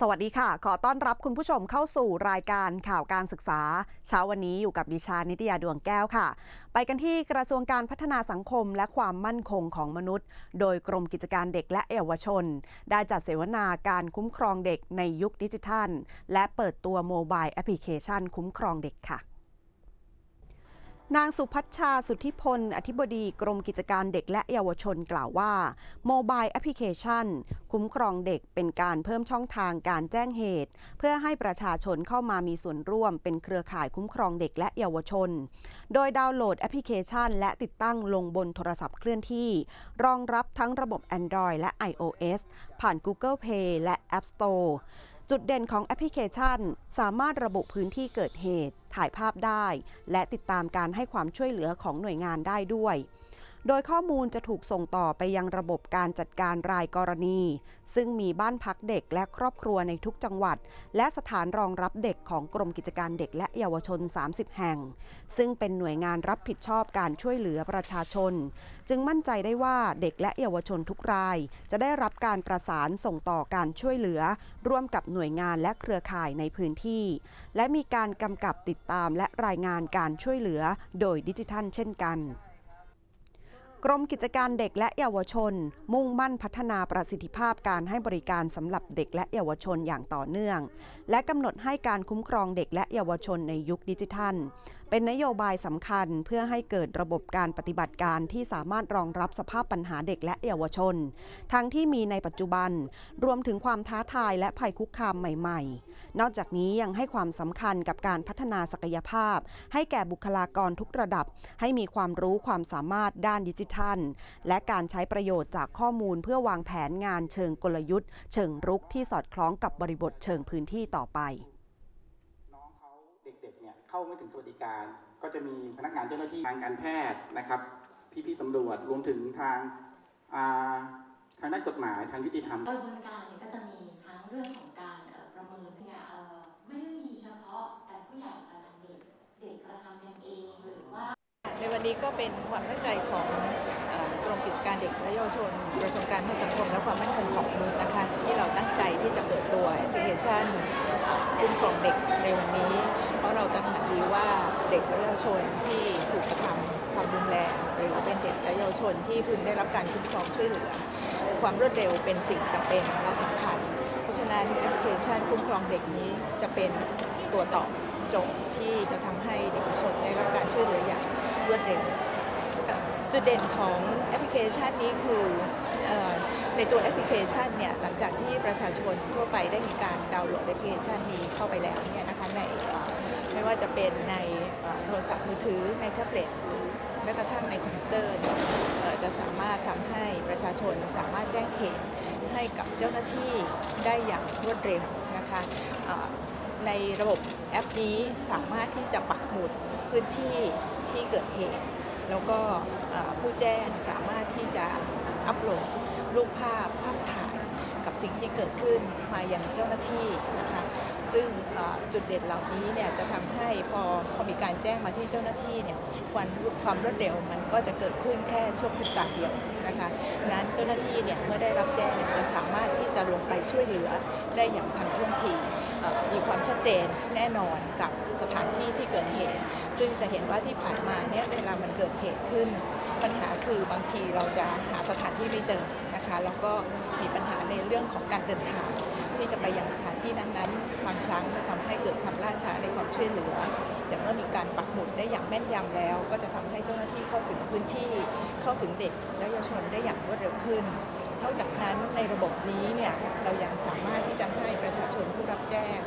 สวัสดีค่ะ ขอต้อนรับคุณผู้ชมเข้าสู่รายการข่าวการศึกษา เช้าวันนี้อยู่กับดิชานิตยาดวงแก้วค่ะ ไปกันที่กระทรวงการพัฒนาสังคมและความมั่นคงของมนุษย์ โดยกรมกิจการเด็กและเยาวชน ได้จัดเสวนาการคุ้มครองเด็กในยุคดิจิทัล และเปิดตัวโมบายแอปพลิเคชันคุ้มครองเด็กค่ะ นางสุพัชชาสุทธิพล อธิบดีกรมกิจการเด็กและเยาวชนกล่าวว่าโมบายแอปพลิเคชัน คุ้มครองเด็กเป็นการเพิ่มช่องทางการแจ้งเหตุ เพื่อให้ประชาชนเข้ามามีส่วนร่วมเป็นเครือข่ายคุ้มครองเด็กและเยาวชน โดยดาวน์โหลดแอปพลิเคชัน และติดตั้งลงบนโทรศัพท์เคลื่อนที่ รองรับทั้งระบบ Android และ iOS ผ่าน Google Play และ App Store จุดเด่นของแอปพลิเคชัน สามารถระบุพื้นที่เกิดเหตุ ถ่ายภาพได้ และติดตามการให้ความช่วยเหลือของหน่วยงานได้ด้วย โดยข้อมูลจะถูกส่งต่อไปยังระบบการจัดการรายกรณี ซึ่งมีบ้านพักเด็กและครอบครัวในทุกจังหวัด และสถานรองรับเด็กของกรมกิจการเด็กและเยาวชน 30 แห่ง ซึ่งเป็นหน่วยงานรับผิดชอบการช่วยเหลือประชาชน จึงมั่นใจได้ว่าเด็กและเยาวชนทุกราย จะได้รับการประสานส่งต่อการช่วยเหลือ ร่วมกับหน่วยงานและเครือข่ายในพื้นที่ และมีการกำกับติดตามและรายงานการช่วยเหลือ โดยดิจิทัลเช่นกัน กรมกิจการเด็กและเยาวชน มุ่งมั่นพัฒนาประสิทธิภาพการให้บริการสำหรับเด็กและเยาวชนอย่างต่อเนื่อง และกำหนดให้การคุ้มครองเด็กและเยาวชนในยุคดิจิทัล เป็นนโยบายสำคัญเพื่อให้เกิดระบบการปฏิบัติการที่สามารถรองรับสภาพปัญหาเด็กและเยาวชน ทั้งที่มีในปัจจุบัน รวมถึงความท้าทายและภัยคุกคามใหม่ๆ นอกจากนี้ยังให้ความสำคัญกับการพัฒนาศักยภาพ ให้แก่บุคลากรทุกระดับ ให้มีความรู้ความสามารถด้านดิจิทัล และการใช้ประโยชน์จากข้อมูลเพื่อวางแผนงานเชิงกลยุทธ์ เชิงรุกที่สอดคล้องกับบริบทเชิงพื้นที่ต่อไป เด็กๆเนี่ยเข้าไม่ถึงสวัสดิการ ก็จะมีพนักงานเจ้าหน้าที่ทางการแพทย์นะครับ พี่ๆตำรวจรวมถึงทางอ่าทางด้านกฎหมายทางยุติธรรมกระบวนการเนี่ยก็จะมีทั้งเรื่องของการเอ่อประเมินเนี่ยเอ่อไม่ได้มีเฉพาะแต่ผู้ใหญ่กระทำเด็กเด็กกระทำกันเองหรือว่า ในวันนี้ก็เป็นความตั้งใจของเอ่อ กรมกิจการเด็กและเยาวชนกระทรวงการพัฒนาสังคมและความมั่นคงของมนุษย์นะคะ ที่เราตั้งใจที่จะเปิดตัวแอปพลิเคชันคุ้มครองเด็กในวันนี้ เพราะเราตระหนักดีว่าเด็กและเยาวชนที่ถูกกระทำความรุนแรงหรือเป็นเด็กและเยาวชนที่เพึงได้รับการคุ้มครองช่วยเหลือ ความรวดเร็วเป็นสิ่งจำเป็นและสำคัญ เพราะฉะนั้นแอปพลิเคชันคุ้มครองเด็กนี้จะเป็นตัวตอบโจทย์ที่จะทำให้เด็กและเยาวชนได้รับการช่วยเหลืออย่างรวดเร็ว จุดเด่นของแอปพลิเคชันนี้คืออในตัวแอปพลิเคชันเนี่ยหลังจากที่ประชาชนทั่วไปได้มีการดาวน์โหลดแอปพลิเคชันนี้เข้าไปแล้วเนี่ยนะคะในไม่ว่าจะเป็นในโทรศัพท์มือถือในแท็บเล็ตหรือแม้กระทั่งในคอมพิวเตอร์เนี่ยจะสามารถทำให้ประชาชนสามารถแจ้งเหตุให้กับเจ้าหน้าที่ได้อย่างรวดเร็วนะคะในระบบแอปนี้สามารถที่จะปักหมุดพื้นที่ที่เกิดเหตุ แล้วก็ผู้แจ้งสามารถที่จะอัปโหลดรูปภาพภาพถ่ายกับสิ่งที่เกิดขึ้นมาอย่างเจ้าหน้าที่นะคะซึ่งจุดเด่นเหล่านี้เนี่ยจะทำให้พอพอมีการแจ้งมาที่เจ้าหน้าที่เนี่ยความความรวดเร็วมันก็จะเกิดขึ้นแค่ช่วงพริบตาเดียวนะคะนั้นเจ้าหน้าที่เนี่ยเมื่อได้รับแจ้งจะสามารถที่จะลงไปช่วยเหลือได้อย่างทันท่วงทีมีความชัดเจนแน่นอนกับสถานที่ที่เกิดเหตุ ซึ่งจะเห็นว่าที่ผ่านมาเนี่ยเวลามันเกิดเหตุขึ้น ปัญหาคือบางทีเราจะหาสถานที่ไม่เจอนะคะแล้วก็มีปัญหาในเรื่องของการเดินทางที่จะไปยังสถานที่นั้นๆ บางครั้งมันทำให้เกิดความล่าช้าในความช่วยเหลือ แต่เมื่อมีการปักหมุดได้อย่างแม่นยำแล้ว ก็จะทำให้เจ้าหน้าที่เข้าถึงพื้นที่ เข้าถึงเด็กและเยาวชนได้อย่างรวดเร็วขึ้น นอกจากนั้นในระบบนี้เนี่ยเรายังสามารถที่จะให้ประชาชนผู้รับแจ้ง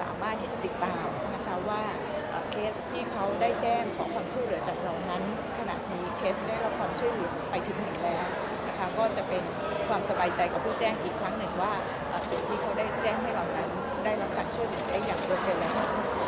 สามารถที่จะติดตามนะคะว่า สที่เขาได้แจ้งขอความช่วยเหลือจากเรานั้น ขณะนี้เคสได้รับความช่วยเหลือไปถึงไหนแล้วนะคะก็จะเป็นความสบายใจกับผู้แจ้งอีกครั้งหนึ่งว่าสิ่งที่เขาได้แจ้งให้เรานั้นได้รับการช่วยเหลือได้อย่างรวดเร็วและทั่วงที